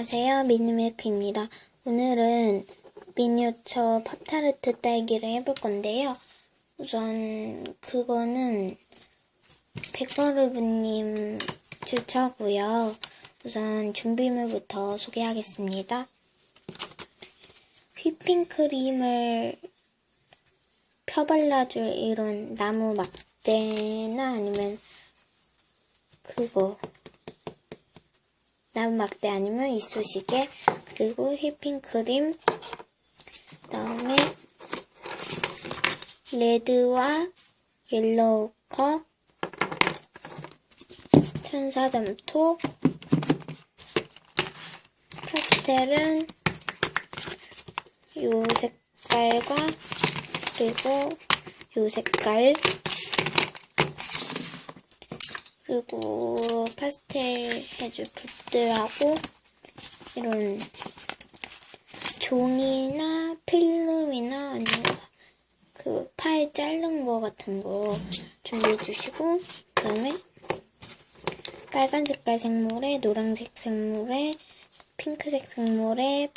안녕하세요. 미니밀크입니다. 오늘은 미니어처 팝타르트 딸기를 해볼 건데요. 우선 그거는 백버르브님 주차고요. 우선 준비물부터 소개하겠습니다. 휘핑크림을 펴발라줄 이런 나무 막대나 아니면 그거 나무 막대 아니면 이쑤시개 그리고 휘핑 크림 그다음에 레드와 옐로우 컵 천사점토 파스텔은 요 색깔과 그리고 요 색깔 그리고 파스텔 해줄 붓 들하고 이런 종이나 필름이나 아니면 그 파일 자른 거 같은 거 준비해 주시고 그 다음에 빨간 색깔 생물에 노란색 생물에 핑크색 생물에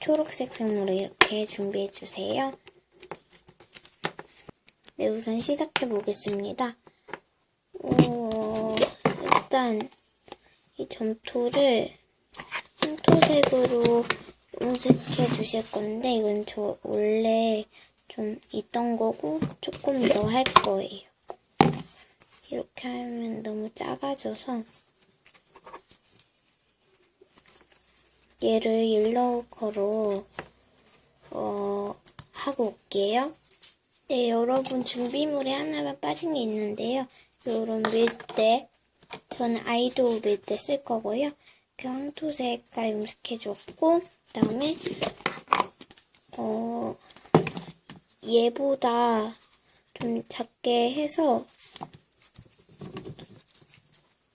초록색 생물에 이렇게 준비해 주세요. 네, 우선 시작해 보겠습니다. 어, 일단 이 점토를 흰토색으로 염색해 주실 건데 이건 저 원래 좀 있던 거고 조금 더 할 거예요. 이렇게 하면 너무 작아져서 얘를 옐로우커로 어, 하고 올게요. 네, 여러분 준비물에 하나만 빠진 게 있는데요. 요런 밀대, 저는 아이돌 밀대 쓸 거고요. 그 황토색깔 염색해 줬고, 그 다음에 어, 얘보다 좀 작게 해서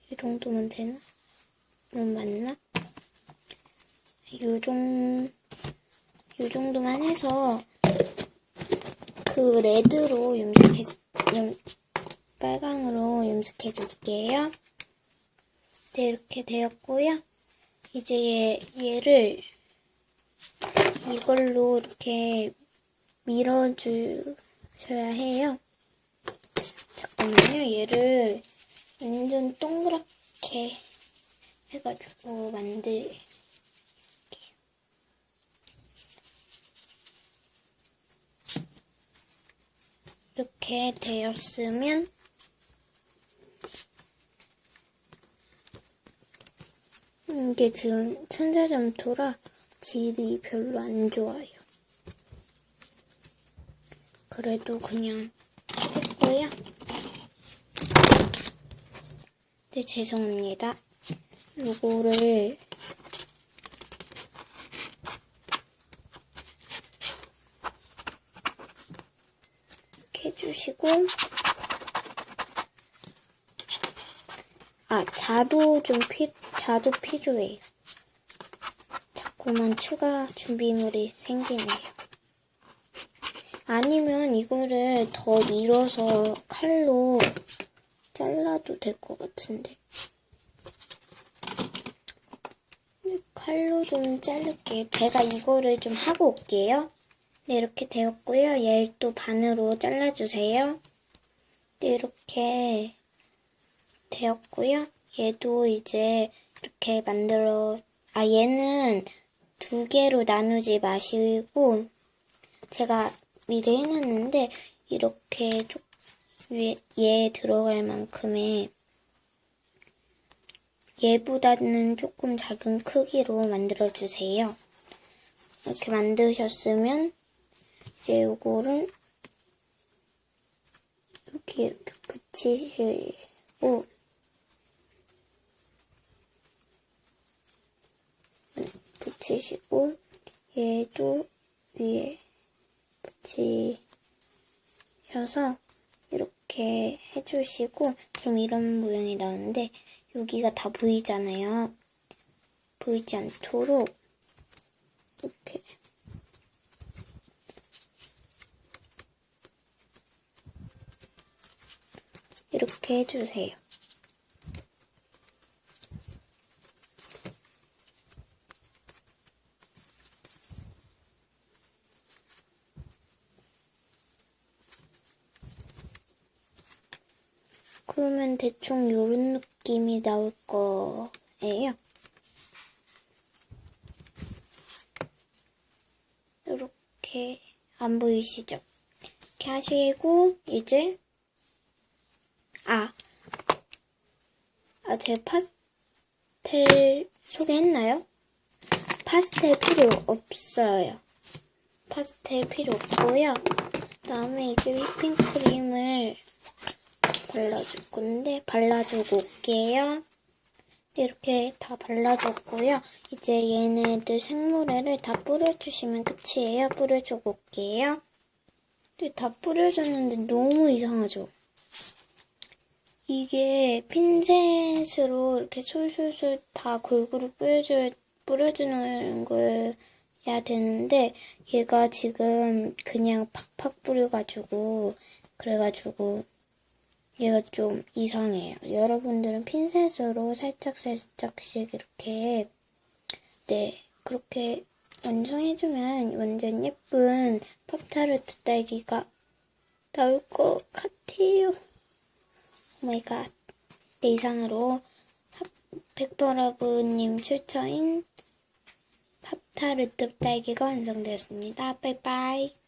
이 정도면 되나? 그럼 맞나? 요 정, 요 정도만 해서 그 레드로 염색해, 염, 빨강으로 염색해 줄게요. 네, 이렇게 되었고요. 이제 얘, 얘를 이걸로 이렇게 밀어주셔야 해요. 잠깐만요. 얘를 완전 동그랗게 해가지고 만들 이렇게 되었으면 이게 지금 천사점토라 질이 별로 안 좋아요. 그래도 그냥 했고요. 네, 죄송합니다. 요거를 이렇게 해주시고 아, 자도 좀 피, 자도 필요해요. 자꾸만 추가 준비물이 생기네요. 아니면 이거를 더 밀어서 칼로 잘라도 될 것 같은데. 칼로 좀 자를게요. 제가 이거를 좀 하고 올게요. 네, 이렇게 되었고요. 얘를 또 반으로 잘라주세요. 네, 이렇게 되었고요. 얘도 이제 이렇게 만들어, 아, 얘는 두 개로 나누지 마시고, 제가 미리 해놨는데, 이렇게 쪽, 위에, 얘 들어갈 만큼의, 얘보다는 조금 작은 크기로 만들어주세요. 이렇게 만드셨으면, 이제 요거를, 이렇게, 이렇게 붙이시고, 붙이시고 얘도 위에 붙이셔서 이렇게 해주시고 그럼 이런 모양이 나오는데 여기가 다 보이잖아요. 보이지 않도록 이렇게 이렇게 해주세요. 그러면 대충 요런 느낌이 나올 거예요. 이렇게 안 보이시죠? 이렇게 하시고 이제 아, 아, 제 파스텔 소개했나요? 파스텔 필요 없어요. 파스텔 필요 없고요. 그다음에 이제 휘핑크림을 발라줄 건데 발라주고 올게요. 이렇게 다 발라줬고요. 이제 얘네들 생모래를 다 뿌려주시면 끝이에요. 뿌려주고 올게요. 근데 다 뿌려줬는데 너무 이상하죠? 이게 핀셋으로 이렇게 솔솔솔 다 골고루 뿌려줘, 뿌려주는 거야 되는데, 얘가 지금 그냥 팍팍 뿌려가지고, 그래가지고, 얘가 좀 이상해요. 여러분들은 핀셋으로 살짝살짝씩 이렇게, 네, 그렇게 완성해주면 완전 예쁜 팝타르트 딸기가 나올 것 같아요. 오마이갓. 네, 이상으로 백퍼러브님 추천인 팝타르트 딸기가 완성되었습니다. 빠이빠이.